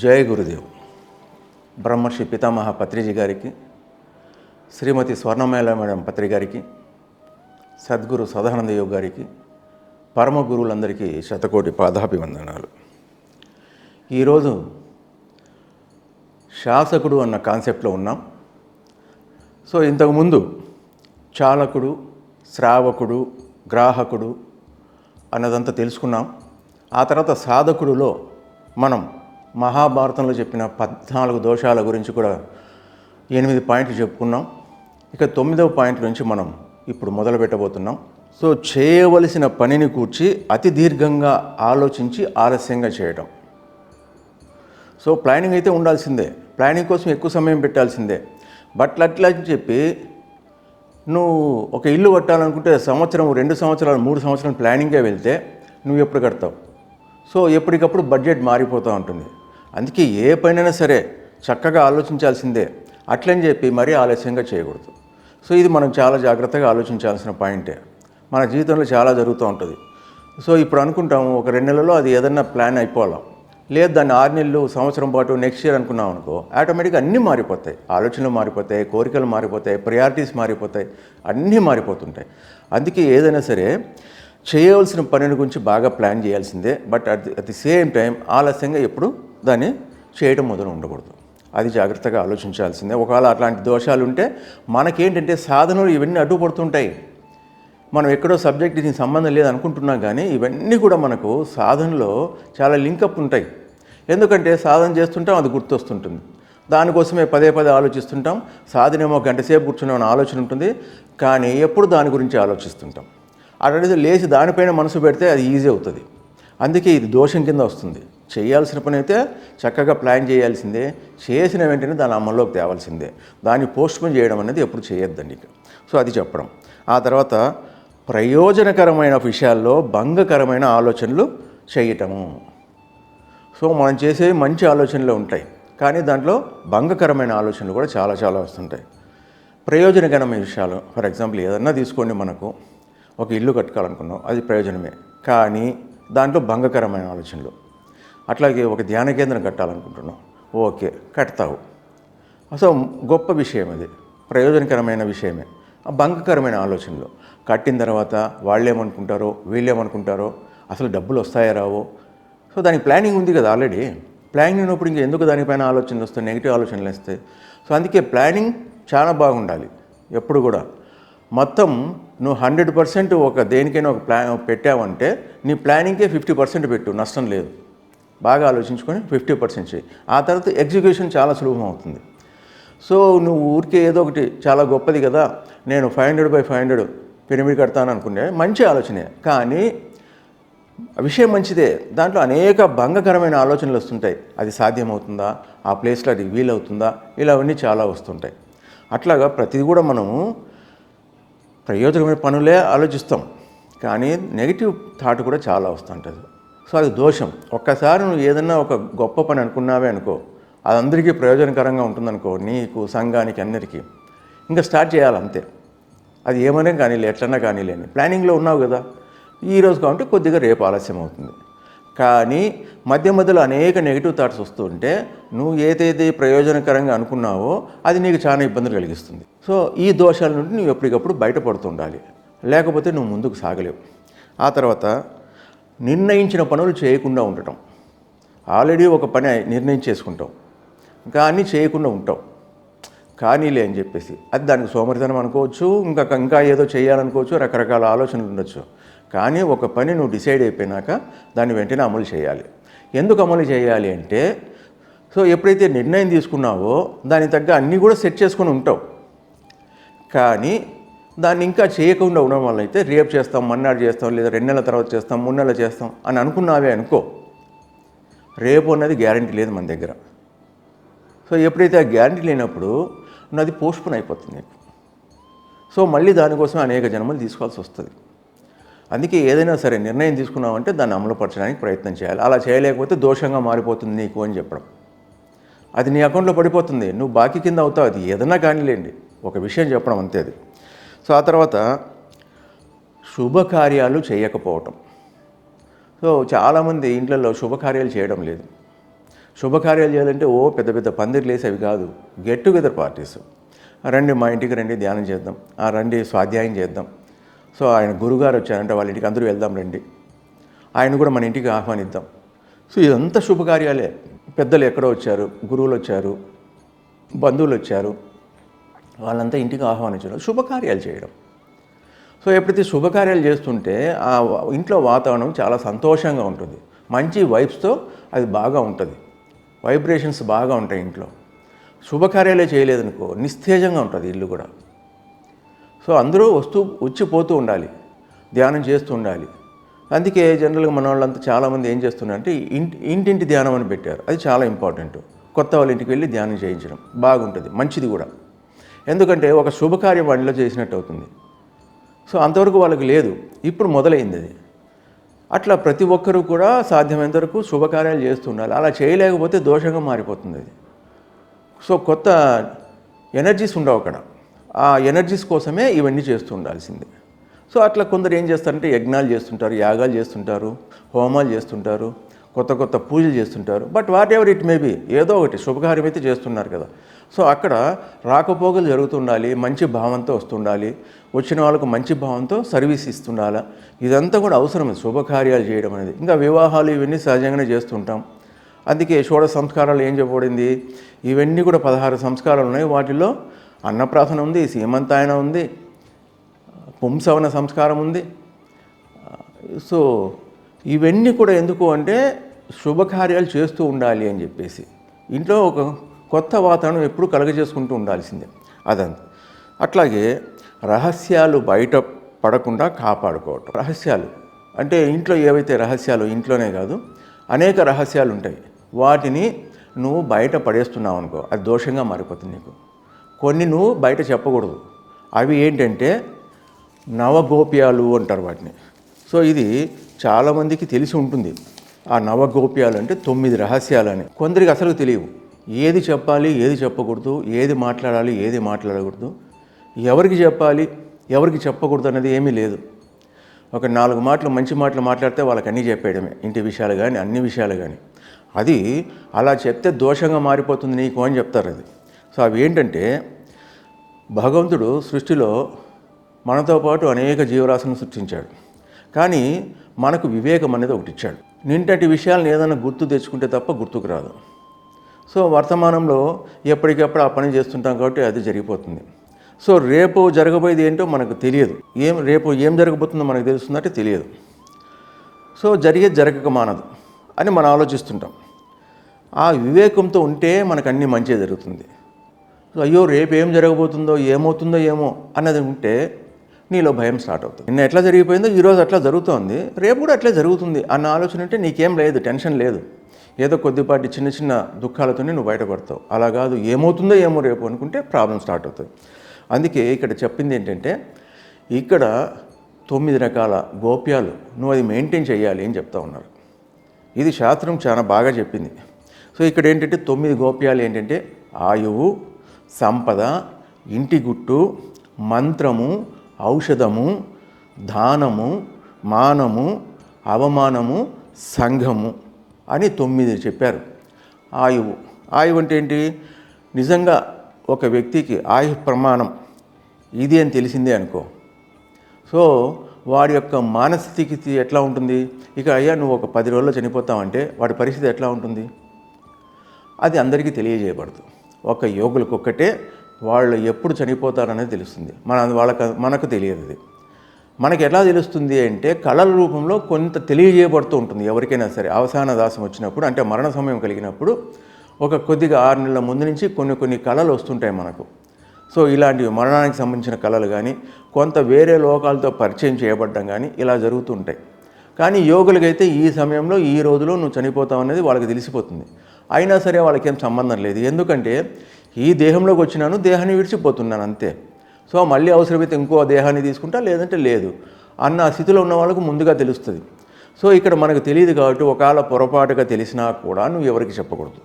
జయ గురుదేవ్. బ్రహ్మర్షి పితామహ పత్రిజీ గారికి శ్రీమతి స్వర్ణమేళ మేడం పత్రి గారికి సద్గురు సదానంద యోగ్ గారికి పరమ గురువులందరికీ శతకోటి పాదాభివందనాలు. ఈరోజు శాసకుడు అన్న కాన్సెప్ట్లో ఉన్నాం. సో ఇంతకుముందు చాలకుడు శ్రావకుడు గ్రాహకుడు అన్నదంతా తెలుసుకున్నాం. ఆ తర్వాత సాధకుడులో మనం మహాభారతంలో చెప్పిన పద్నాలుగు దోషాల గురించి కూడా ఎనిమిది పాయింట్లు చెప్పుకున్నాం. ఇక తొమ్మిదవ పాయింట్ నుంచి మనం ఇప్పుడు మొదలు పెట్టబోతున్నాం. సో చేయవలసిన పనిని కూర్చి అతి దీర్ఘంగా ఆలోచించి ఆలస్యంగా చేయడం సో ప్లానింగ్ అయితే ఉండాల్సిందే. ప్లానింగ్ కోసం ఎక్కువ సమయం పెట్టాల్సిందే. బట్ అట్లా అని చెప్పి నువ్వు ఒక ఇల్లు కట్టాలనుకుంటే సంవత్సరం రెండు సంవత్సరాలు మూడు సంవత్సరాలు ప్లానింగే వెళ్తే నువ్వు ఎప్పుడు కడతావు? సో ఎప్పటికప్పుడు బడ్జెట్ మారిపోతూ ఉంటుంది. అందుకే ఏ పనైనా సరే చక్కగా ఆలోచించాల్సిందే. అట్లని చెప్పి మరీ ఆలస్యంగా చేయకూడదు. సో ఇది మనం చాలా జాగ్రత్తగా ఆలోచించాల్సిన పాయింటే. మన జీవితంలో చాలా జరుగుతూ ఉంటుంది. సో ఇప్పుడు అనుకుంటాము ఒక రెండు నెలల్లో అది ఏదన్నా ప్లాన్ అయిపోవాలా? లేదు దాన్ని ఆరు నెలలు సంవత్సరం పాటు నెక్స్ట్ ఇయర్ అనుకున్నాం అనుకో ఆటోమేటిక్గా అన్నీ మారిపోతాయి. ఆలోచనలు మారిపోతాయి కోరికలు మారిపోతాయి ప్రయారిటీస్ మారిపోతాయి అన్నీ మారిపోతుంటాయి. అందుకే ఏదైనా సరే చేయవలసిన పనిని గురించి బాగా ప్లాన్ చేయాల్సిందే. But at the at the same time ఆలస్యంగా ఎప్పుడు దాన్ని చేయడం మొదలు ఉండకూడదు. అది జాగ్రత్తగా ఆలోచించాల్సిందే. ఒకవేళ అట్లాంటి దోషాలు ఉంటే మనకేంటంటే సాధనలు ఇవన్నీ అడ్డుపడుతుంటాయి మనం ఎక్కడో సబ్జెక్ట్ దీనికి సంబంధం లేదు అనుకుంటున్నాం కానీ ఇవన్నీ కూడా మనకు సాధనలో చాలా లింకప్ ఉంటాయి. ఎందుకంటే సాధన చేస్తుంటాం అది గుర్తొస్తుంటుంది. దానికోసమే పదే పదే ఆలోచిస్తుంటాం. సాధన ఏమో గంట సేపు కూర్చున్నామని ఆలోచన ఉంటుంది. కానీ ఎప్పుడు దాని గురించి ఆలోచిస్తుంటాం. అట్లాంటిది లేచి దానిపైన మనసు పెడితే అది ఈజీ అవుతుంది. అందుకే ఇది దోషం కింద వస్తుంది. చేయాల్సిన పని అయితే చక్కగా ప్లాన్ చేయాల్సిందే. చేసిన వెంటనే దాని అమల్లోకి తేవాల్సిందే. దాన్ని పోస్ట్పోన్ చేయడం అనేది ఎప్పుడు చేయొద్దండి ఇక. సో అది చెప్పడం. ఆ తర్వాత ప్రయోజనకరమైన విషయాల్లో భంగకరమైన ఆలోచనలు చేయటము. సో మనం చేసే మంచి ఆలోచనలు ఉంటాయి. కానీ దాంట్లో భంగకరమైన ఆలోచనలు కూడా చాలా చాలా వస్తుంటాయి. ప్రయోజనకరమైన విషయాలు ఫర్ ఎగ్జాంపుల్ ఏదన్నా తీసుకోండి మనకు. ఒక ఇల్లు కట్టుకోవాలనుకున్నాం అది ప్రయోజనమే. కానీ దాంట్లో భంగకరమైన ఆలోచనలు. అట్లాగే ఒక ధ్యాన కేంద్రం కట్టాలనుకుంటున్నాం. ఓకే కడతావు. అసలు గొప్ప విషయం అది. ప్రయోజనకరమైన విషయమే. ఆ భంగకరమైన ఆలోచనలు. కట్టిన తర్వాత వాళ్ళేమనుకుంటారో వీళ్ళేమనుకుంటారో అసలు డబ్బులు వస్తాయా రావో. సో దానికి ప్లానింగ్ ఉంది కదా ఆల్రెడీ. ప్లానింగ్ ఉన్నప్పుడు ఇంకా ఎందుకు దానిపైన ఆలోచనలు వస్తాయి నెగిటివ్ ఆలోచనలు వస్తాయి? సో అందుకే ప్లానింగ్ చాలా బాగుండాలి ఎప్పుడు కూడా. మొత్తం నువ్వు హండ్రెడ్ పర్సెంట్ ఒక దేనికైనా ఒక ప్లా పెట్టావంటే నీ ప్లానింగ్కే ఫిఫ్టీ పర్సెంట్ పెట్టు నష్టం లేదు. బాగా ఆలోచించుకొని ఫిఫ్టీ పర్సెంట్ చేయి. ఆ తర్వాత ఎగ్జిక్యూషన్ చాలా సులభం అవుతుంది. సో నువ్వు ఊరికే ఏదో ఒకటి చాలా గొప్పది కదా నేను five hundred by five hundred pyramid కడతాను అనుకునే మంచి ఆలోచనే. కానీ విషయం మంచిదే. దాంట్లో అనేక భంగకరమైన ఆలోచనలు వస్తుంటాయి. అది సాధ్యమవుతుందా? ఆ ప్లేస్లో అది వీలవుతుందా? ఇలా అవన్నీ చాలా వస్తుంటాయి. అట్లాగా ప్రతిది కూడా మనము ప్రయోజనమైన పనులే ఆలోచిస్తాం. కానీ నెగిటివ్ థాట్ కూడా చాలా వస్తుంటుంది. సో అది దోషం. ఒక్కసారి నువ్వు ఏదన్నా ఒక గొప్ప పని అనుకున్నావే అనుకో అది అందరికీ ప్రయోజనకరంగా ఉంటుందనుకో నీకు సంఘానికి అందరికీ ఇంకా స్టార్ట్ చేయాలి అంతే అది ఏమైనా కానీలే ఎట్లన్నా కానీలేని ప్లానింగ్లో ఉన్నావు కదా. ఈ రోజు కాబట్టి కొద్దిగా రేపు ఆలస్యం అవుతుంది. కానీ మధ్య మధ్యలో అనేక నెగిటివ్ థాట్స్ వస్తుంటే నువ్వు ఏదైతే ప్రయోజనకరంగా అనుకున్నావో అది నీకు చాలా ఇబ్బందులు కలిగిస్తుంది. సో ఈ దోషాల నుండి నువ్వు ఎప్పటికప్పుడు బయటపడుతుండాలి లేకపోతే నువ్వు ముందుకు సాగలేవు. ఆ తర్వాత నిర్ణయించిన పనులు చేయకుండా ఉండటం. ఆల్రెడీ ఒక పని నిర్ణయం చేసుకుంటావు కానీ చేయకుండా ఉంటాం. కానీలే అని చెప్పేసి. అది దానికి సోమరితనం అనుకోవచ్చు ఇంకా ఇంకా ఏదో చేయాలనుకోవచ్చు రకరకాల ఆలోచనలు ఉండొచ్చు. కానీ ఒక పని నువ్వు డిసైడ్ అయిపోయినాక దాన్ని వెంటనే అమలు చేయాలి. ఎందుకు అమలు చేయాలి అంటే సో ఎప్పుడైతే నిర్ణయం తీసుకున్నావో దానికి తగ్గ అన్నీ కూడా సెట్ చేసుకొని ఉంటావు. కానీ దాన్ని ఇంకా చేయకుండా ఉండడం వల్ల అయితే రేపు చేస్తాం మన్నాడు చేస్తాం లేదా రెండు నెలల తర్వాత చేస్తాం మూడు నెలలు చేస్తాం అని అనుకున్నావే అనుకో రేపు అన్నది గ్యారంటీ లేదు మన దగ్గర. సో ఎప్పుడైతే ఆ గ్యారంటీ లేనప్పుడు నాది పోస్ట్పోన్ అయిపోతుంది నీకు. సో మళ్ళీ దానికోసం అనేక జన్మలు తీసుకోవాల్సి వస్తుంది. అందుకే ఏదైనా సరే నిర్ణయం తీసుకున్నావంటే దాన్ని అమలుపరచడానికి ప్రయత్నం చేయాలి. అలా చేయలేకపోతే దోషంగా మారిపోతుంది నీకు అని చెప్పడం. అది నీ అకౌంట్లో పడిపోతుంది. నువ్వు బాకీ కింద అవుతావు. అది ఏదైనా కానీలేండి. ఒక విషయం చెప్పడం అంతే అది. సో ఆ తర్వాత శుభకార్యాలు చేయకపోవటం. సో చాలామంది ఇంట్లలో శుభకార్యాలు చేయడం లేదు. శుభకార్యాలు చేయాలంటే ఓ పెద్ద పెద్ద పందిర్లు వేసి అవి కాదు గెట్ టుగెదర్ పార్టీస్ రండి మా ఇంటికి రండి ధ్యానం చేద్దాం. ఆ రండి స్వాధ్యాయం చేద్దాం. సో ఆయన గురుగారు వచ్చారంటే వాళ్ళ ఇంటికి అందరూ వెళ్దాం రండి. ఆయన కూడా మన ఇంటికి ఆహ్వానిద్దాం. సో ఇదంతా శుభకార్యాలే. పెద్దలు ఎక్కడో వచ్చారు గురువులు వచ్చారు బంధువులు వచ్చారు. వాళ్ళంతా ఇంటికి ఆహ్వానించడం శుభకార్యాలు చేయడం. సో ఎప్పుడైతే శుభకార్యాలు చేస్తుంటే ఆ ఇంట్లో వాతావరణం చాలా సంతోషంగా ఉంటుంది. మంచి వైబ్స్తో అది బాగా ఉంటుంది. వైబ్రేషన్స్ బాగా ఉంటాయి ఇంట్లో. శుభకార్యాలే చేయలేదనుకో నిస్తేజంగా ఉంటుంది ఇల్లు కూడా. సో అందరూ వస్తూ వచ్చిపోతూ ఉండాలి. ధ్యానం చేస్తూ ఉండాలి. అందుకే జనరల్గా మన వాళ్ళంతా చాలామంది ఏం చేస్తున్నారంటే ఇంటి ఇంటింటి ధ్యానం అని పెట్టారు. అది చాలా ఇంపార్టెంట్. కొత్త వాళ్ళ ఇంటికి వెళ్ళి ధ్యానం చేయించడం. బాగుంటుంది. మంచిది కూడా. ఎందుకంటే ఒక శుభకార్యం వాళ్ళలో చేసినట్టు అవుతుంది. సో అంతవరకు వాళ్ళకి లేదు. ఇప్పుడు మొదలైంది అది. అట్లా ప్రతి ఒక్కరూ కూడా సాధ్యమైనంత వరకు శుభకార్యాలు చేస్తుండాలి అలా చేయలేకపోతే దోషంగా మారిపోతుంది అది. సో కొత్త ఎనర్జీస్ ఉండవు అక్కడ. ఆ ఎనర్జీస్ కోసమే ఇవన్నీ చేస్తూ ఉండాల్సిందే. సో అట్లా కొందరు ఏం చేస్తారంటే యజ్ఞాలు చేస్తుంటారు యాగాలు చేస్తుంటారు హోమాలు చేస్తుంటారు కొత్త కొత్త పూజలు చేస్తుంటారు. But whatever it maybe ఏదో ఒకటి శుభకార్యం అయితే చేస్తున్నారు కదా. సో అక్కడ రాకపోకలు జరుగుతుండాలి మంచి భావంతో వస్తుండాలి వచ్చిన వాళ్ళకు మంచి భావంతో సర్వీస్ ఇస్తుండాలా. ఇదంతా కూడా అవసరం శుభకార్యాలు చేయడం అనేది. ఇంకా వివాహాలు ఇవన్నీ సహజంగానే చేస్తుంటాం. అందుకే షోడ సంస్కారాలు ఏం చెప్పబడింది? ఇవన్నీ కూడా పదహారు సంస్కారాలు ఉన్నాయి. వాటిలో అన్నప్రాసన ఉంది సీమంతాయన ఉంది పుంసవన సంస్కారం ఉంది. సో ఇవన్నీ కూడా ఎందుకు అంటే శుభకార్యాలు చేస్తూ ఉండాలి అని చెప్పేసి. ఇంట్లో ఒక కొత్త వాతావరణం ఎప్పుడు కలగజేసుకుంటూ ఉండాల్సిందే అదంతా. అట్లాగే రహస్యాలు బయట పడకుండా కాపాడుకోవటం. రహస్యాలు అంటే ఇంట్లో ఏవైతే రహస్యాలు ఇంట్లోనే కాదు అనేక రహస్యాలు ఉంటాయి వాటిని నువ్వు బయట పడేస్తున్నావు అనుకో అది దోషంగా మారిపోతుంది నీకు. కొన్ని నువ్వు బయట చెప్పకూడదు. అవి ఏంటంటే నవగోప్యాలు అంటారు వాటిని. సో ఇది చాలామందికి తెలిసి ఉంటుంది. ఆ నవగోప్యాలు అంటే తొమ్మిది రహస్యాలు అని కొందరికి అసలు తెలియవు. ఏది చెప్పాలి ఏది చెప్పకూడదు ఏది మాట్లాడాలి ఏది మాట్లాడకూడదు. ఎవరికి చెప్పాలి ఎవరికి చెప్పకూడదు అనేది ఏమీ లేదు. ఒక నాలుగు మాటలు మంచి మాటలు మాట్లాడితే వాళ్ళకి అన్నీ చెప్పేయడమే. ఇంటి విషయాలు కానీ అన్ని విషయాలు కానీ అది అలా చెప్తే దోషంగా మారిపోతుంది నీకు అని చెప్తారు అది. సో అవి ఏంటంటే భగవంతుడు సృష్టిలో మనతో పాటు అనేక జీవరాశులను సృష్టించాడు. కానీ మనకు వివేకం అనేది ఒకటి ఇచ్చాడు. నింటటి విషయాలను ఏదైనా గుర్తు తెచ్చుకుంటే తప్ప గుర్తుకు రాదు. సో వర్తమానంలో ఎప్పటికప్పుడు ఆ పని చేస్తుంటాం కాబట్టి అది జరిగిపోతుంది. సో రేపు జరగబోయేది ఏంటో మనకు తెలియదు. ఏం రేపు ఏం జరగబోతుందో మనకు తెలుస్తుందంటే తెలియదు. సో జరిగేది జరగక మానదు అని మనం ఆలోచిస్తుంటాం. ఆ వివేకంతో ఉంటే మనకు అన్నీ మంచి జరుగుతుంది. సో అయ్యో రేపు ఏం జరగబోతుందో ఏమవుతుందో ఏమో అన్నది ఉంటే నీలో భయం స్టార్ట్ అవుతుంది. నిన్న ఎట్లా జరిగిపోయిందో ఈరోజు అట్లా జరుగుతోంది. రేపు కూడా అట్లే జరుగుతుంది అన్న ఆలోచన ఉంటే నీకేం లేదు టెన్షన్ లేదు. ఏదో కొద్దిపాటి చిన్న చిన్న దుఃఖాలతోనే నువ్వు బయటపడతావు. అలా కాదు ఏమవుతుందో ఏమో రేపు అనుకుంటే ప్రాబ్లం స్టార్ట్ అవుతుంది. అందుకే ఇక్కడ చెప్పింది ఏంటంటే ఇక్కడ తొమ్మిది రకాల గోప్యాలు నువ్వు అది మెయింటైన్ చేయాలి అని చెప్తా ఉన్నారు. ఇది శాస్త్రం చాలా బాగా చెప్పింది. సో ఇక్కడ ఏంటంటే తొమ్మిది గోప్యాలు ఏంటంటే ఆయువు సంపద ఇంటి గుట్టు మంత్రము ఔషధము దానము మానము అవమానము సంఘము. అని తొమ్మిది చెప్పారు. ఆయువు. ఆయువు అంటే ఏంటి? నిజంగా ఒక వ్యక్తికి ఆయు ప్రమాణం ఇది అని తెలిసిందే అనుకో. సో వాడి యొక్క మానసిక ఎట్లా ఉంటుంది? ఇక అయ్యా నువ్వు ఒక పది రోజుల్లో చనిపోతావంటే వాడి పరిస్థితి ఎట్లా ఉంటుంది? అది అందరికీ తెలియజేయబడదు. ఒక యోగులకు ఒక్కటే వాళ్ళు ఎప్పుడు చనిపోతారనేది తెలుస్తుంది. మన వాళ్ళకి మనకు తెలియదు అది. మనకి ఎలా తెలుస్తుంది అంటే కళల రూపంలో కొంత తెలియజేయబడుతూ ఉంటుంది. ఎవరికైనా సరే అవసాన దాసం వచ్చినప్పుడు అంటే మరణ సమయం కలిగినప్పుడు ఒక కొద్దిగా ఆరు నెలల ముందు నుంచి కొన్ని కొన్ని కళలు వస్తుంటాయి మనకు. సో ఇలాంటివి మరణానికి సంబంధించిన కళలు కానీ కొంత వేరే లోకాలతో పరిచయం చేయబడడం కానీ ఇలా జరుగుతుంటాయి. కానీ యోగులకైతే ఈ సమయంలో ఈ రోజులో నువ్వు చనిపోతావు అనేది వాళ్ళకి తెలిసిపోతుంది. అయినా సరే వాళ్ళకేం సంబంధం లేదు. ఎందుకంటే ఈ దేహంలోకి వచ్చినాను దేహాన్ని విడిచిపోతున్నాను అంతే. సో మళ్ళీ అవసరమైతే ఇంకో దేహాన్ని తీసుకుంటా లేదంటే లేదు అన్న స్థితిలో ఉన్న వాళ్ళకు ముందుగా తెలుస్తుంది. సో ఇక్కడ మనకు తెలియదు కాబట్టి ఒకవేళ పొరపాటుగా తెలిసినా కూడా నువ్వు ఎవరికి చెప్పకూడదు.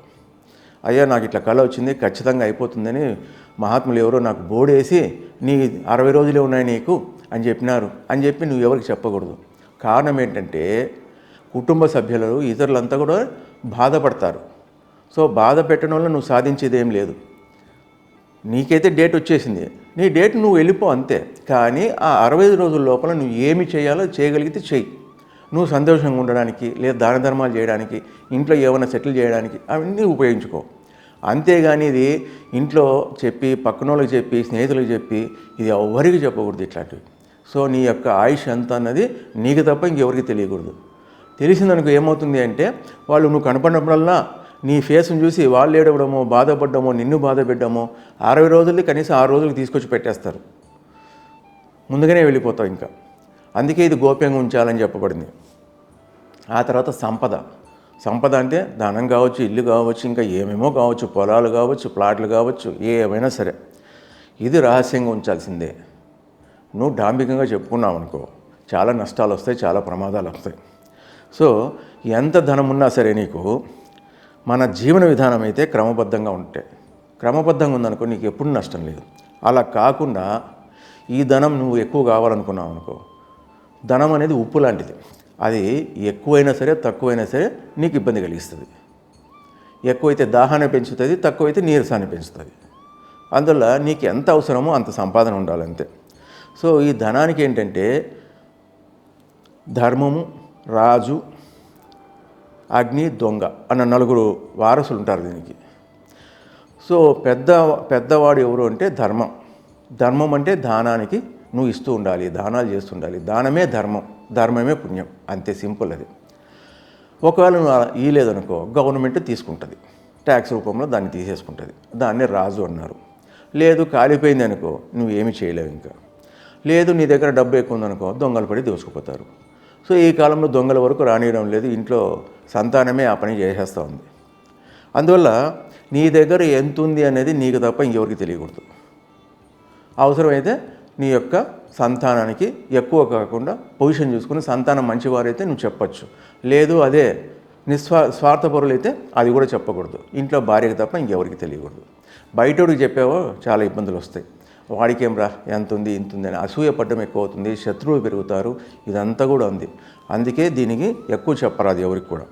అయ్యా నాకు ఇట్లా కళ వచ్చింది ఖచ్చితంగా అయిపోతుందని మహాత్ములు ఎవరో నాకు బోర్డేసి నీ అరవై రోజులే ఉన్నాయి నీకు అని చెప్పినారు. అని చెప్పి నువ్వు ఎవరికి చెప్పకూడదు. కారణం ఏంటంటే కుటుంబ సభ్యులు ఇతరులంతా కూడా బాధపడతారు. సో బాధ పెట్టడం వల్ల నువ్వు సాధించేది ఏం లేదు. నీకైతే డేట్ వచ్చేసింది. నీ డేట్ నువ్వు వెళ్ళిపో అంతే. కానీ ఆ అరవై ఐదు రోజుల లోపల నువ్వు ఏమి చేయాలో చేయగలిగితే చెయ్యి. నువ్వు సంతోషంగా ఉండడానికి లేదా దాన ధర్మాలు చేయడానికి ఇంట్లో ఏమైనా సెటిల్ చేయడానికి అవన్నీ ఉపయోగించుకో. అంతేగాని ఇది ఇంట్లో చెప్పి పక్కన వాళ్ళకి చెప్పి స్నేహితులకు చెప్పి ఇది ఎవరికి చెప్పకూడదు ఇట్లాంటివి. సో నీ యొక్క ఆయుష్ ఎంత అన్నది నీకు తప్ప ఇంకెవరికి తెలియకూడదు. తెలిసిందనుకో ఏమవుతుంది అంటే వాళ్ళు నువ్వు కనపడినప్పుడల్లా నీ ఫేస్ని చూసి వాళ్ళు ఏడవడమో బాధపడ్డమో నిన్ను బాధ పెట్టడమో అరవై రోజులది కనీసం ఆరు రోజులకు తీసుకొచ్చి పెట్టేస్తారు. ముందుగానే వెళ్ళిపోతావు ఇంకా. అందుకే ఇది గోప్యంగా ఉంచాలని చెప్పబడింది. ఆ తర్వాత సంపద. సంపద అంటే ధనం కావచ్చు ఇల్లు కావచ్చు ఇంకా ఏమేమో కావచ్చు పొలాలు కావచ్చు ప్లాట్లు కావచ్చు ఏమైనా సరే. ఇది రహస్యంగా ఉంచాల్సిందే. నువ్వు డాంబికంగా చెప్పుకున్నావు అనుకో. చాలా నష్టాలు వస్తాయి చాలా ప్రమాదాలు వస్తాయి. సో ఎంత ధనం ఉన్నా సరే నీకు మన జీవన విధానం అయితే క్రమబద్ధంగా ఉంటే. క్రమబద్ధంగా ఉందనుకో నీకు ఎప్పుడు నష్టం లేదు. అలా కాకుండా ఈ ధనం నువ్వు ఎక్కువ కావాలనుకున్నావు అనుకో ధనం అనేది ఉప్పు లాంటిది. అది ఎక్కువైనా సరే తక్కువైనా సరే నీకు ఇబ్బంది కలిగిస్తుంది. ఎక్కువైతే దాహాన్ని పెంచుతుంది తక్కువైతే నీరసాన్ని పెంచుతుంది. అందువల్ల నీకు ఎంత అవసరమో అంత సంపాదన ఉండాలంతే. సో ఈ ధనానికి ఏంటంటే ధర్మము రాజు అగ్ని దొంగ అన్న నలుగురు వారసులు ఉంటారు దీనికి. సో పెద్ద పెద్దవాడు ఎవరు అంటే ధర్మం. ధర్మం అంటే దానానికి నువ్వు ఇస్తూ ఉండాలి దానాలు చేస్తుండాలి దానమే ధర్మం ధర్మమే పుణ్యం. అంతే సింపుల్ అది. ఒకవేళ నువ్వు అలా ఇయ్యలేదనుకో గవర్నమెంట్ తీసుకుంటుంది. ట్యాక్స్ రూపంలో దాన్ని తీసేసుకుంటుంది. దాన్నే రాజు అన్నారు. లేదు కాలిపోయింది అనుకో నువ్వు చేయలేవు ఇంకా. లేదు నీ దగ్గర డబ్బు ఎక్కువ ఉందనుకో దొంగలు పడి దోసుకుపోతారు సో ఈ కాలంలో దొంగల వరకు రానియడం లేదు. ఇంట్లో సంతానమే ఆ పని చేసేస్తూ ఉంది. అందువల్ల నీ దగ్గర ఎంత ఉంది అనేది నీకు తప్ప ఇంకెవరికి తెలియకూడదు. అవసరమైతే నీ యొక్క సంతానానికి ఎక్కువ కాకుండా పొజిషన్ చూసుకుని సంతానం మంచివారైతే నువ్వు చెప్పచ్చు. లేదు అదే నిస్వా స్వార్థపరులైతే అది కూడా చెప్పకూడదు. ఇంట్లో భార్యకి తప్ప ఇంకెవరికి తెలియకూడదు. బయటోడికి చెప్పావో చాలా ఇబ్బందులు వస్తాయి. వాడికేం రా ఎంత ఉంది ఇంత ఉంది అని అసూయ పడ్డం ఎక్కువ అవుతుంది శత్రువులు పెరుగుతారు ఇదంతా కూడా ఉంది. అందుకే దీనికి ఎక్కువ చెప్పరాదు ఎవరికి కూడా.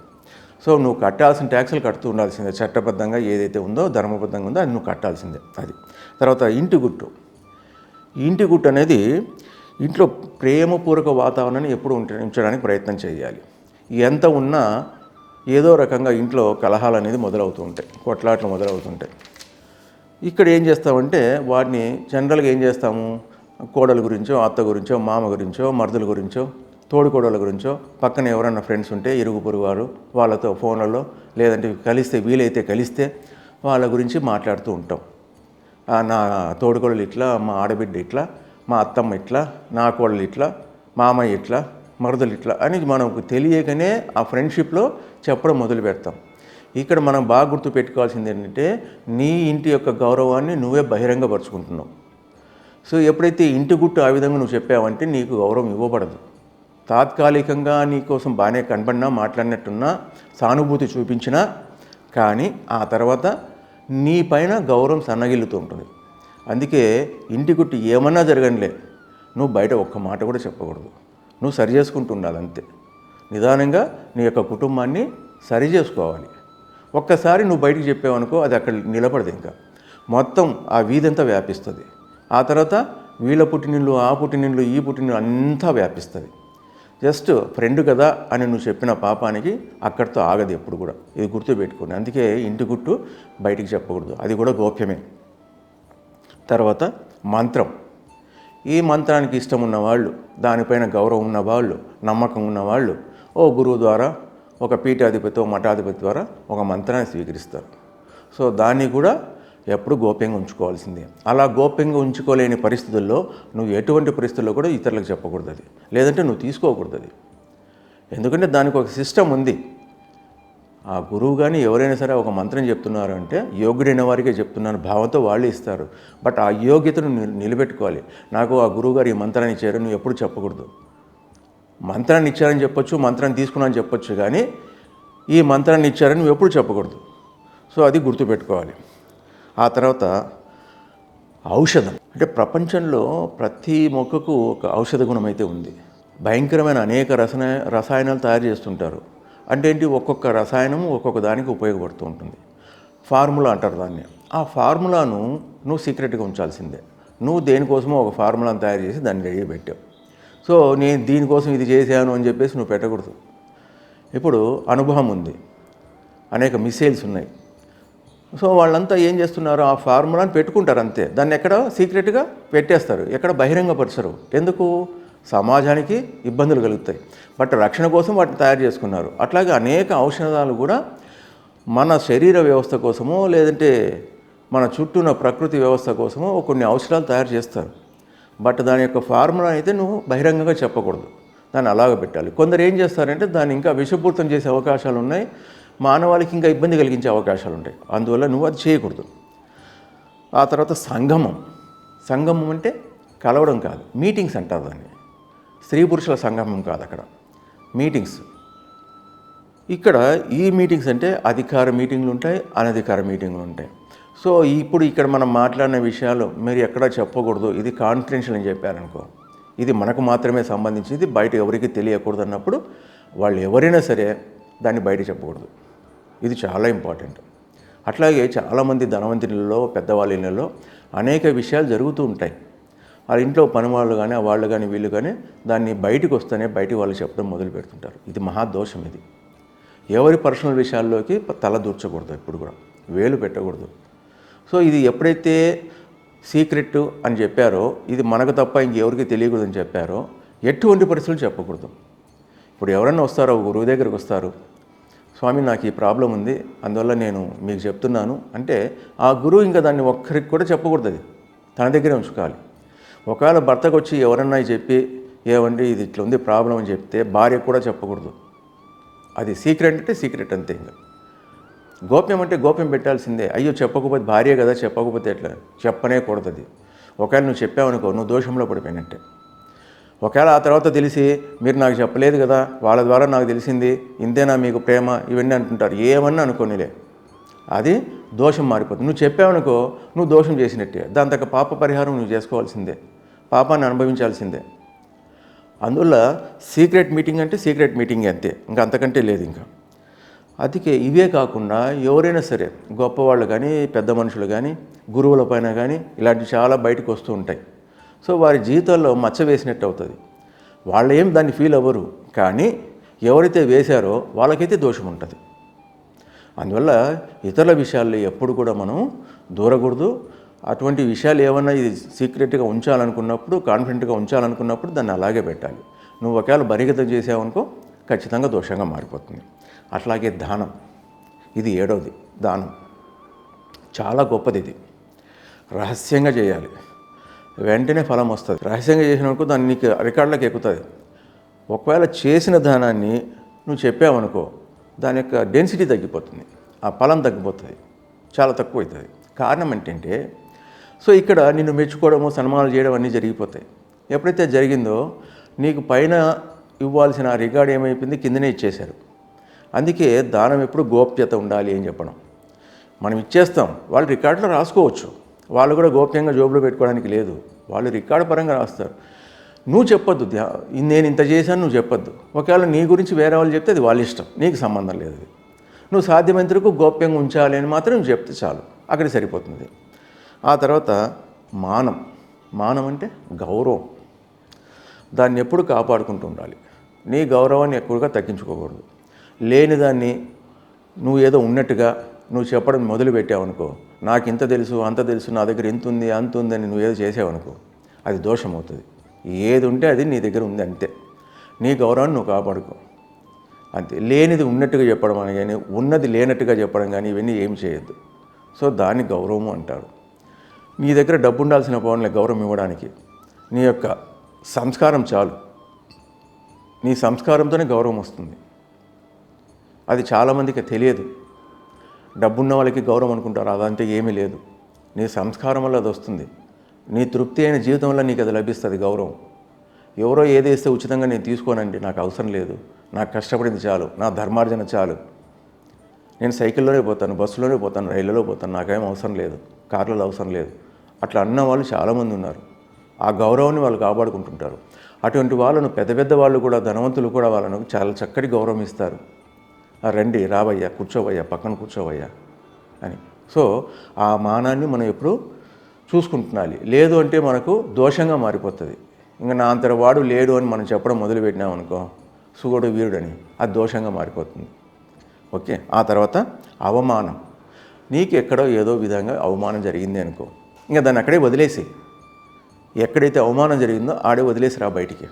సో నువ్వు కట్టాల్సిన ట్యాక్సులు కడుతూ ఉండాల్సిందే. చట్టబద్ధంగా ఏదైతే ఉందో ధర్మబద్ధంగా ఉందో అది నువ్వు కట్టాల్సిందే అది. తర్వాత ఇంటి గుట్టు. ఇంటి గుట్టు అనేది ఇంట్లో ప్రేమపూర్వక వాతావరణాన్ని ఎప్పుడు ఉంచడానికి ప్రయత్నం చేయాలి. ఎంత ఉన్నా ఏదో రకంగా ఇంట్లో కలహాలు అనేది మొదలవుతూ ఉంటాయి కొట్లాట్లు మొదలవుతుంటాయి ఇక్కడ ఏం చేస్తామంటే వాటిని జనరల్గా ఏం చేస్తాము? కోడల గురించో అత్త గురించో మామ గురించో మరుదుల గురించో తోడుకోడల గురించో పక్కన ఎవరైనా ఫ్రెండ్స్ ఉంటే ఇరుగు పొరుగు వారు వాళ్ళతో ఫోన్లలో లేదంటే కలిస్తే వీలైతే కలిస్తే వాళ్ళ గురించి మాట్లాడుతూ ఉంటాం. నా తోడుకోడలు ఇట్లా మా ఆడబిడ్డ ఇట్లా మా అత్తమ్మ ఇట్లా నా కోడలు ఇట్లా మామయ్య ఇట్లా మరుదలు ఇట్లా అని మనకు తెలియకనే ఆ ఫ్రెండ్షిప్లో చెప్పడం మొదలు పెడతాం ఇక్కడ మనం బాగా గుర్తు పెట్టుకోవాల్సింది ఏంటంటే నీ ఇంటి యొక్క గౌరవాన్ని నువ్వే బహిరంగపరుచుకుంటున్నావు. సో ఎప్పుడైతే ఇంటి గుట్టు ఆ విధంగా నువ్వు చెప్పావంటే నీకు గౌరవం ఇవ్వబడదు. తాత్కాలికంగా నీకోసం బాగానే కనపడినా మాట్లాడినట్టున్నా సానుభూతి చూపించినా కానీ ఆ తర్వాత నీ పైన గౌరవం సన్నగిల్లుతూ ఉంటుంది. అందుకే ఇంటి గుట్టు ఏమన్నా జరగనిలే. నువ్వు బయట ఒక్క మాట కూడా చెప్పకూడదు. నువ్వు సరి చేసుకుంటూ ఉండాలి అంతే. నిదానంగా నీ యొక్క కుటుంబాన్ని సరి చేసుకోవాలి. ఒక్కసారి నువ్వు బయటికి చెప్పావనుకో అది అక్కడ నిలబడదు ఇంకా. మొత్తం ఆ వీధంతా వ్యాపిస్తుంది. ఆ తర్వాత వీళ్ళ పుట్టినిళ్ళు ఆ పుట్టినిళ్ళు ఈ పుట్టినిళ్ళు అంతా వ్యాపిస్తుంది. జస్ట్ ఫ్రెండ్ కదా అని నువ్వు చెప్పిన పాపానికి అక్కడితో ఆగదు ఎప్పుడు కూడా. ఇది గుర్తుపెట్టుకోండి అందుకే ఇంటి గుట్టు బయటికి చెప్పకూడదు. అది కూడా గోప్యమే. తర్వాత మంత్రం. ఈ మంత్రానికి ఇష్టం ఉన్నవాళ్ళు దానిపైన గౌరవం ఉన్నవాళ్ళు నమ్మకం ఉన్నవాళ్ళు ఓ గురువు ద్వారా ఒక పీఠాధిపతి ఓ మఠాధిపతి ద్వారా ఒక మంత్రాన్ని స్వీకరిస్తారు. సో దాన్ని కూడా ఎప్పుడు గోప్యంగా ఉంచుకోవాల్సిందే. అలా గోప్యంగా ఉంచుకోలేని పరిస్థితుల్లో నువ్వు ఎటువంటి పరిస్థితుల్లో కూడా ఇతరులకు చెప్పకూడదు అది. లేదంటే నువ్వు తీసుకోకూడదు అది. ఎందుకంటే దానికి ఒక సిస్టమ్ ఉంది. ఆ గురువు కానీ ఎవరైనా సరే ఒక మంత్రం చెప్తున్నారు అంటే యోగ్యుడైన వారికే చెప్తున్నాను భావంతో వాళ్ళు ఇస్తారు. బట్ ఆ యోగ్యతను నిలబెట్టుకోవాలి. నాకు ఆ గురువుగారు ఈ మంత్రాన్ని ఇచ్చారు నువ్వు ఎప్పుడు చెప్పకూడదు. మంత్రాన్ని ఇచ్చారని చెప్పొచ్చు మంత్రాన్ని తీసుకున్నాను చెప్పొచ్చు కానీ ఈ మంత్రాన్ని ఇచ్చారని నువ్వు ఎప్పుడు చెప్పకూడదు. సో అది గుర్తుపెట్టుకోవాలి. ఆ తర్వాత ఔషధం. అంటే ప్రపంచంలో ప్రతి మొక్కకు ఒక ఔషధ గుణం అయితే ఉంది. భయంకరమైన అనేక రసాయన రసాయనాలు తయారు చేస్తుంటారు. అంటే ఏంటి? ఒక్కొక్క రసాయనము ఒక్కొక్క దానికి ఉపయోగపడుతూ ఉంటుంది. ఫార్ములా అంటారు దాన్ని. ఆ ఫార్ములాను నువ్వు సీక్రెట్గా ఉంచాల్సిందే. నువ్వు దేనికోసమో ఒక ఫార్ములాను తయారు చేసి దాన్ని రెడీ పెట్టావు. సో నేను దీనికోసం ఇది చేశాను అని చెప్పేసి నువ్వు పెట్టకూడదు. ఇప్పుడు అనుభవం ఉంది. అనేక మిసైల్స్ ఉన్నాయి. సో వాళ్ళంతా ఏం చేస్తున్నారు? ఆ ఫార్ములాని పెట్టుకుంటారు అంతే. దాన్ని ఎక్కడ? సీక్రెట్గా పెట్టేస్తారు. ఎక్కడ? బహిరంగపరచరు. ఎందుకు? సమాజానికి ఇబ్బందులు కలుగుతాయి. బట్ రక్షణ కోసం వాటిని తయారు చేసుకున్నారు. అట్లాగే అనేక ఔషధాలు కూడా మన శరీర వ్యవస్థ కోసమో లేదంటే మన చుట్టూ ఉన్న ప్రకృతి వ్యవస్థ కోసమో కొన్ని ఔషధాలు తయారు చేస్తారు. బట్ దాని యొక్క ఫార్ములా అయితే నువ్వు బహిరంగంగా చెప్పకూడదు. దాన్ని అలాగ పెట్టాలి. కొందరు ఏం చేస్తారంటే దాన్ని ఇంకా విషపూరితం చేసే అవకాశాలు ఉన్నాయి. మానవాళికి ఇంకా ఇబ్బంది కలిగించే అవకాశాలు ఉంటాయి. అందువల్ల నువ్వు అది చేయకూడదు. ఆ తర్వాత సంగమం. సంగమం అంటే కలవడం కాదు. మీటింగ్స్ అంటారు దాన్ని. స్త్రీ పురుషుల సంగమం కాదు అక్కడ. మీటింగ్స్. ఇక్కడ ఈ మీటింగ్స్ అంటే అధికార మీటింగ్లు ఉంటాయి అనధికార మీటింగ్లు ఉంటాయి. సో ఇప్పుడు ఇక్కడ మనం మాట్లాడిన విషయాలు మీరు ఎక్కడా చెప్పకూడదు. ఇది కాన్ఫిడెన్షియల్ అని చెప్పారనుకో. ఇది మనకు మాత్రమే సంబంధించింది. బయట ఎవరికి తెలియకూడదు అన్నప్పుడు వాళ్ళు ఎవరైనా సరే దాన్ని బయట చెప్పకూడదు. ఇది చాలా ఇంపార్టెంట్ అట్లాగే చాలామంది ధనవంతులలో పెద్దవాళ్ళ ఇళ్ళలో అనేక విషయాలు జరుగుతూ ఉంటాయి. వాళ్ళ ఇంట్లో పని వాళ్ళు కానీ వాళ్ళు కానీ వీళ్ళు కానీ దాన్ని బయటకు వస్తేనే బయటికి వాళ్ళు చెప్పడం మొదలు పెడుతుంటారు. ఇది మహాదోషం ఇది. ఎవరి పర్సనల్ విషయాల్లోకి తల దూర్చకూడదు ఎప్పుడు కూడా. వేలు పెట్టకూడదు. సో ఇది ఎప్పుడైతే సీక్రెట్ అని చెప్పారో ఇది మనకు తప్ప ఇంకెవరికి తెలియకూడదని చెప్పారో ఎటువంటి పరిస్థితులు చెప్పకూడదు. ఇప్పుడు ఎవరైనా వస్తారో గురువు దగ్గరికి వస్తారు స్వామి నాకు ఈ ప్రాబ్లం ఉంది అందువల్ల నేను మీకు చెప్తున్నాను. అంటే ఆ గురువు ఇంకా దాన్ని ఒక్కరికి కూడా చెప్పకూడదు అది. తన దగ్గరే ఉంచుకోవాలి. ఒకవేళ భర్తకు వచ్చి ఎవరన్నా చెప్పి ఏమండి ఇది ఇట్లా ఉంది ప్రాబ్లం అని చెప్తే భార్య కూడా చెప్పకూడదు. అది సీక్రెట్ అంటే సీక్రెట్ అంతే ఇంకా. గోప్యం అంటే గోప్యం పెట్టాల్సిందే. అయ్యో చెప్పకపోతే భార్య కదా చెప్పకపోతే ఎట్లా? చెప్పనే కూడదు అది. ఒకవేళ నువ్వు చెప్పావనుకో నువ్వు దోషంలో పడిపోయినట్టే. ఒకవేళ ఆ తర్వాత తెలిసి మీరు నాకు చెప్పలేదు కదా వాళ్ళ ద్వారా నాకు తెలిసింది ఇంతేనా మీకు ప్రేమ? ఇవన్నీ అంటుంటారు. ఏమన్నా అనుకోనిలే. అది దోషం మారిపోతుంది. నువ్వు చెప్పావనుకో నువ్వు దోషం చేసినట్టే. దాని తగ్గ పాప పరిహారం నువ్వు చేసుకోవాల్సిందే. పాపాన్ని అనుభవించాల్సిందే. అందువల్ల సీక్రెట్ మీటింగ్ అంటే సీక్రెట్ మీటింగ్ అంతే. ఇంకా అంతకంటే లేదు ఇంకా. అతికే ఇవే కాకుండా ఎవరైనా సరే గొప్పవాళ్ళు కానీ పెద్ద మనుషులు కానీ గురువుల పైన కానీ ఇలాంటివి చాలా బయటకు వస్తూ ఉంటాయి. సో వారి జీవితాల్లో మచ్చ వేసినట్టు అవుతుంది. వాళ్ళు ఏం దాన్ని ఫీల్ అవ్వరు. కానీ ఎవరైతే వేశారో వాళ్ళకైతే దోషం ఉంటుంది. అందువల్ల ఇతరుల విషయాల్లో ఎప్పుడు కూడా మనం దూరకూడదు. అటువంటి విషయాలు ఏమన్నా ఇది సీక్రెట్గా ఉంచాలనుకున్నప్పుడు కాన్ఫిడెంట్గా ఉంచాలనుకున్నప్పుడు దాన్ని అలాగే పెట్టాలి. నువ్వు ఒకవేళ బరిగతం చేసావనుకో ఖచ్చితంగా దోషంగా మారిపోతుంది. అట్లాగే దానం. ఇది ఏడవది దానం. చాలా గొప్పది ఇది. రహస్యంగా చేయాలి. వెంటనే ఫలం వస్తుంది. రహస్యంగా చేసినప్పుడు దాన్ని నీకు రికార్డులకు ఎక్కుతుంది. ఒకవేళ చేసిన దానాన్ని నువ్వు చెప్పావనుకో దాని యొక్క డెన్సిటీ తగ్గిపోతుంది. ఆ ఫలం తగ్గిపోతుంది. చాలా తక్కువ అవుతుంది కారణం ఏంటంటే సో ఇక్కడ నిన్ను మెచ్చుకోవడము సన్మానాలు చేయడం అన్నీ జరిగిపోతాయి. ఎప్పుడైతే జరిగిందో నీకు పైన ఇవ్వాల్సిన రికార్డు రికార్డ్ ఏమైపోయింది? కిందనే ఇచ్చేశారు. అందుకే దానం ఎప్పుడు గోప్యత ఉండాలి అని చెప్పడం. మనం ఇచ్చేస్తాం వాళ్ళు రికార్డులో రాసుకోవచ్చు. వాళ్ళు కూడా గోప్యంగా జోబులో పెట్టుకోవడానికి లేదు. వాళ్ళు రికార్డు పరంగా రాస్తారు. నువ్వు చెప్పొద్దు నేను ఇంత చేశాను నువ్వు చెప్పొద్దు. ఒకవేళ నీ గురించి వేరే వాళ్ళు చెప్తే అది వాళ్ళ ఇష్టం నీకు సంబంధం లేదు అది. నువ్వు సాధ్యమైనంతకు గోప్యంగా ఉంచాలి అని మాత్రం నువ్వు చెప్తే చాలు అక్కడ సరిపోతుంది. ఆ తర్వాత మానం. మానం అంటే గౌరవం. దాన్ని ఎప్పుడు కాపాడుకుంటూ ఉండాలి. నీ గౌరవాన్ని ఎక్కువగా తగ్గించుకోకూడదు. లేని దాన్ని నువ్వు ఏదో ఉన్నట్టుగా నువ్వు చెప్పడం మొదలు పెట్టావనుకో నాకు ఇంత తెలుసు అంత తెలుసు నా దగ్గర ఇంత ఉంది అంత ఉంది అని నువ్వు ఏదో చేసావనుకో అది దోషం అవుతుంది ఏది ఉంటే అది నీ దగ్గర ఉంది అంతే. నీ గౌరవాన్ని నువ్వు కాపాడుకో. అంతే. లేనిది ఉన్నట్టుగా చెప్పడం అని కానీ ఉన్నది లేనట్టుగా చెప్పడం కానీ ఇవన్నీ ఏం చేయొద్దు. సో దాన్ని గౌరవము అంటారు. నీ దగ్గర డబ్బు ఉండాల్సిన పవన్లే గౌరవం ఇవ్వడానికి. నీ యొక్క సంస్కారం చాలు. నీ సంస్కారంతోనే గౌరవం వస్తుంది. అది చాలామందికి తెలియదు. డబ్బున్న వాళ్ళకి గౌరవం అనుకుంటారు అదంతా ఏమీ లేదు. నీ సంస్కారం వల్ల అది వస్తుంది. నీ తృప్తి అయిన జీవితం వల్ల నీకు అది లభిస్తుంది గౌరవం. ఎవరో ఏదేస్తే ఉచితంగా నేను తీసుకోనండి నాకు అవసరం లేదు. నాకు కష్టపడింది చాలు నా ధర్మార్జన చాలు. నేను సైకిల్లోనే పోతాను బస్సులోనే పోతాను రైళ్ళలో పోతాను నాకేం అవసరం లేదు కార్లలో అవసరం లేదు. అట్లా అన్న వాళ్ళు చాలామంది ఉన్నారు. ఆ గౌరవాన్ని వాళ్ళు కాపాడుకుంటుంటారు. అటువంటి వాళ్ళను పెద్ద పెద్ద వాళ్ళు కూడా ధనవంతులు కూడా వాళ్ళను చాలా చక్కటి గౌరవం ఇస్తారు. రండి రావయ్యా కూర్చోవయ్యా పక్కన కూర్చోవయ్యా అని. సో ఆ మానాన్ని మనం ఎప్పుడు చూసుకుంటున్నాలి. లేదు అంటే మనకు దోషంగా మారిపోతుంది. ఇంకా నా అంతటి వాడు లేడు అని మనం చెప్పడం మొదలుపెట్టినాం అనుకో సుగుడు వీరుడని అది దోషంగా మారిపోతుంది. ఓకే? ఆ తర్వాత అవమానం. నీకు ఎక్కడో ఏదో విధంగా అవమానం జరిగింది అనుకో. ఇంకా దాన్ని అక్కడే వదిలేసి ఎక్కడైతే అవమానం జరిగిందో ఆడే వదిలేసి రా బయటికి.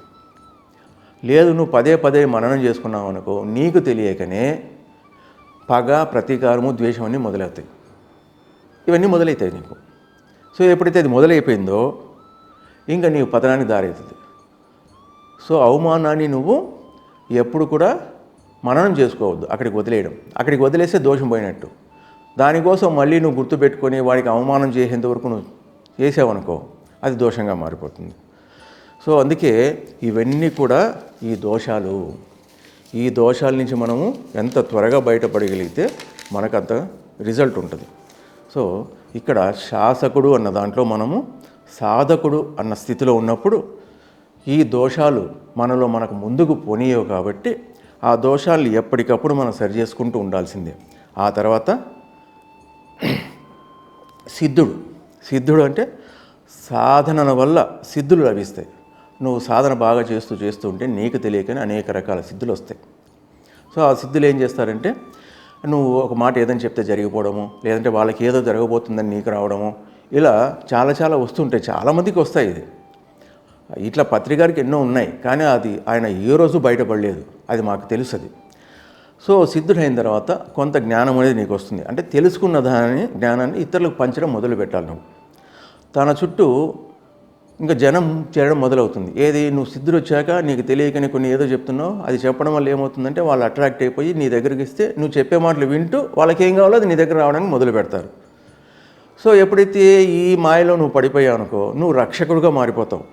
లేదు నువ్వు పదే పదే మననం చేసుకున్నావు అనుకో నీకు తెలియకనే పగ ప్రతీకారము ద్వేషం అన్నీ మొదలవుతాయి. ఇవన్నీ మొదలవుతాయి నీకు. సో ఎప్పుడైతే అది మొదలైపోయిందో ఇంకా నీవు పతనానికి దారవుతుంది సో అవమానాన్ని నువ్వు ఎప్పుడు కూడా మననం చేసుకోవద్దు అక్కడికి వదిలేయడం. అక్కడికి వదిలేస్తే దోషం పోయినట్టు. దానికోసం మళ్ళీ నువ్వు గుర్తుపెట్టుకొని వాడికి అవమానం చేసేంత వరకు నువ్వు చేసావనుకో అది దోషంగా మారిపోతుంది. సో అందుకే ఇవన్నీ కూడా ఈ దోషాలు. ఈ దోషాల నుంచి మనము ఎంత త్వరగా బయటపడగలిగితే మనకు అంత రిజల్ట్ ఉంటుంది. సో ఇక్కడ శాసకుడు అన్న దాంట్లో మనము సాధకుడు అన్న స్థితిలో ఉన్నప్పుడు ఈ దోషాలు మనలో మనకు ముందుకు పోనీయవు కాబట్టి ఆ దోషాలు ఎప్పటికప్పుడు మనం సరి చేసుకుంటూ ఉండాల్సిందే. ఆ తర్వాత సిద్ధుడు. సిద్ధుడు అంటే సాధనల వల్ల సిద్ధులు లభిస్తాయి. నువ్వు సాధన బాగా చేస్తూ చేస్తూ ఉంటే నీకు తెలియకనే అనేక రకాల సిద్ధులు వస్తాయి. సో ఆ సిద్ధులు ఏం చేస్తారంటే నువ్వు ఒక మాట ఏదని చెప్తే జరిగిపోవడము లేదంటే వాళ్ళకి ఏదో జరగబోతుందని నీకు రావడము ఇలా చాలా చాలా వస్తుంటాయి. చాలామందికి వస్తాయి ఇది. ఇట్లా పత్రికారికి ఎన్నో ఉన్నాయి కానీ అది ఆయన ఏ రోజు బయటపడలేదు. అది మాకు తెలుసు అది. సో సిద్ధుడైన తర్వాత కొంత జ్ఞానం అనేది నీకు వస్తుంది. అంటే తెలుసుకున్న దాని జ్ఞానాన్ని ఇతరులకు పంచడం మొదలు పెట్టాలి నువ్వు. తన చుట్టూ ఇంకా జనం చేరడం మొదలవుతుంది. ఏది నువ్వు సిద్ధుడు వచ్చాక నీకు తెలియకని కొన్ని ఏదో చెప్తున్నావు అది చెప్పడం వల్ల ఏమవుతుందంటే వాళ్ళు అట్రాక్ట్ అయిపోయి నీ దగ్గరికి ఇస్తే నువ్వు చెప్పే మాటలు వింటూ వాళ్ళకి ఏం కావాలో అది నీ దగ్గర రావడానికి మొదలు పెడతారు. సో ఎప్పుడైతే ఈ మాయలో నువ్వు పడిపోయావు అనుకో నువ్వు రక్షకుడుగా మారిపోతావు.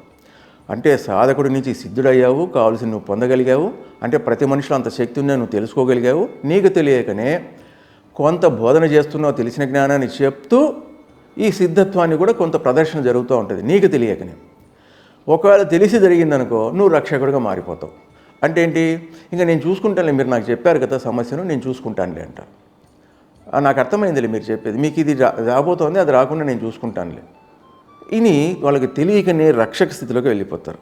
అంటే సాధకుడి నుంచి సిద్ధుడయ్యావు కావాల్సిన నువ్వు పొందగలిగావు అంటే ప్రతి మనిషిలో అంత శక్తి ఉందని నువ్వు తెలుసుకోగలిగావు. నీకు తెలియకనే కొంత బోధన చేస్తున్నావు తెలిసిన జ్ఞానాన్ని చెప్తూ ఈ సిద్ధత్వాన్ని కూడా కొంత ప్రదర్శన జరుగుతూ ఉంటుంది. నీకు తెలియకనే ఒకవేళ తెలిసి జరిగిందనుకో నువ్వు రక్షకుడిగా మారిపోతావు. అంటే ఏంటి? ఇంకా నేను చూసుకుంటానులే మీరు నాకు చెప్పారు కదా సమస్యను నేను చూసుకుంటానులే అంట. నాకు అర్థమైందిలే మీరు చెప్పేది. మీకు ఇది రా- రాబోతోంది అది రాకుండా నేను చూసుకుంటానులే. ఇని వాళ్ళకి తెలియకనే రక్షక స్థితిలోకి వెళ్ళిపోతారు.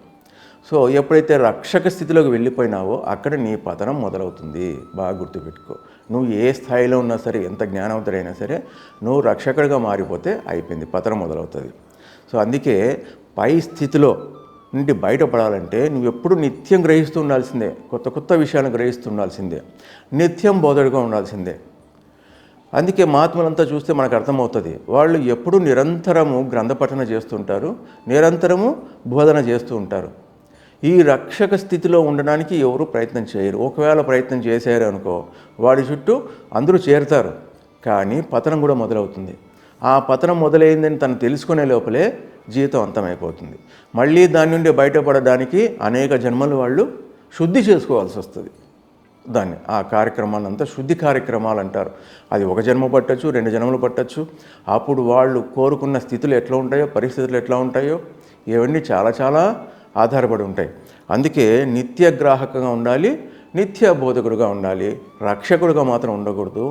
సో ఎప్పుడైతే రక్షక స్థితిలోకి వెళ్ళిపోయినావో అక్కడ నీ పతనం మొదలవుతుంది. బాగా గుర్తుపెట్టుకో. నువ్వు ఏ స్థాయిలో ఉన్నా సరే ఎంత జ్ఞానవంతుడైనా సరే నువ్వు రక్షకుడిగా మారిపోతే అయిపోయింది పతనం మొదలవుతుంది. సో అందుకే పై స్థితిలో నుండి బయటపడాలంటే నువ్వు ఎప్పుడు నిత్యం గ్రహిస్తూ ఉండాల్సిందే కొత్త కొత్త విషయాలను గ్రహిస్తూ ఉండాల్సిందే నిత్యం బోధడుగా ఉండాల్సిందే. అందుకే మహాత్ములంతా చూస్తే మనకు అర్థమవుతుంది వాళ్ళు ఎప్పుడు నిరంతరము గ్రంథపఠన చేస్తుంటారు నిరంతరము బోధన చేస్తూ ఉంటారు. ఈ రక్షక స్థితిలో ఉండడానికి ఎవరు ప్రయత్నం చేయరు. ఒకవేళ ప్రయత్నం చేశారు అనుకో వాడి చుట్టూ అందరూ చేరుతారు. కానీ పతనం కూడా మొదలవుతుంది. ఆ పతనం మొదలైందని తను తెలుసుకునే లోపలే జీవితం అంతమైపోతుంది. మళ్ళీ దాని నుండి బయటపడడానికి అనేక జన్మలు వాళ్ళు శుద్ధి చేసుకోవాల్సి వస్తుంది. దాన్ని ఆ కార్యక్రమాన్ని అంతా శుద్ధి కార్యక్రమాలు అంటారు. అది ఒక జన్మ పట్టచ్చు రెండు జన్మలు పట్టచ్చు. అప్పుడు వాళ్ళు కోరుకున్న స్థితులు ఎట్లా ఉంటాయో పరిస్థితులు ఎట్లా ఉంటాయో ఇవన్నీ చాలా చాలా ఆధారపడి ఉంటాయి. అందుకే నిత్య గ్రాహకంగా ఉండాలి నిత్య బోధకుడుగా ఉండాలి రక్షకుడుగా మాత్రం ఉండకూడదు.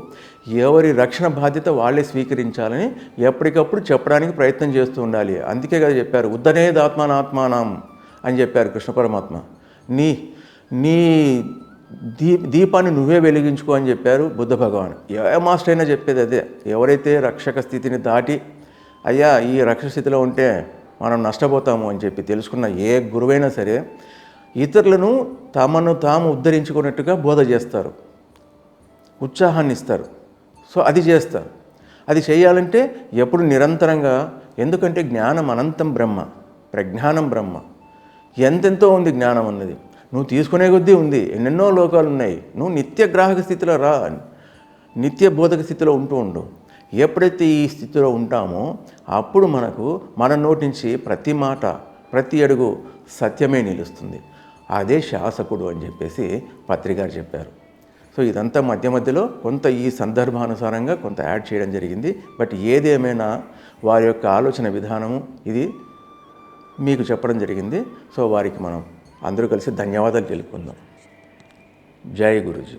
ఎవరి రక్షణ బాధ్యత వాళ్ళే స్వీకరించాలని ఎప్పటికప్పుడు చెప్పడానికి ప్రయత్నం చేస్తూ ఉండాలి. అందుకే కదా చెప్పారు ఉద్దనేదాత్మానాత్మానం అని చెప్పారు కృష్ణ పరమాత్మ. నీ నీ దీ దీపాన్ని నువ్వే వెలిగించుకో అని చెప్పారు బుద్ధ భగవాన్. ఏ మాస్టర్ అయినా చెప్పేది అదే ఎవరైతే రక్షక స్థితిని దాటి అయ్యా ఈ రక్షక స్థితిలో ఉంటే మనం నష్టపోతాము అని చెప్పి తెలుసుకున్న ఏ గురువైనా సరే ఇతరులను తమను తాము ఉద్ధరించుకున్నట్టుగా బోధ చేస్తారు. ఉత్సాహాన్ని ఇస్తారు. సో అది చేస్తారు. అది చేయాలంటే ఎప్పుడు నిరంతరంగా ఎందుకంటే జ్ఞానం అనంతం బ్రహ్మ ప్రజ్ఞానం బ్రహ్మ. ఎంతెంతో ఉంది జ్ఞానం అన్నది. నువ్వు తీసుకునే కొద్దీ ఉంది ఎన్నెన్నో లోకాలు ఉన్నాయి నువ్వు నిత్య గ్రాహక స్థితిలో రా నిత్య బోధక స్థితిలో ఉంటూ ఉండు. ఎప్పుడైతే ఈ స్థితిలో ఉంటామో అప్పుడు మనకు మన నోటి నుంచి ప్రతి మాట ప్రతి అడుగు సత్యమే నిలుస్తుంది. అదే శాసకుడు అని చెప్పేసి పత్రికారు చెప్పారు. సో ఇదంతా మధ్య మధ్యలో కొంత ఈ సందర్భానుసారంగా కొంత యాడ్ చేయడం జరిగింది. బట్ ఏదేమైనా వారి యొక్క ఆలోచన విధానము ఇది మీకు చెప్పడం జరిగింది. సో వారికి మనం అందరూ కలిసి ధన్యవాదాలు తెలుపుకుందాం. జై గురుజీ.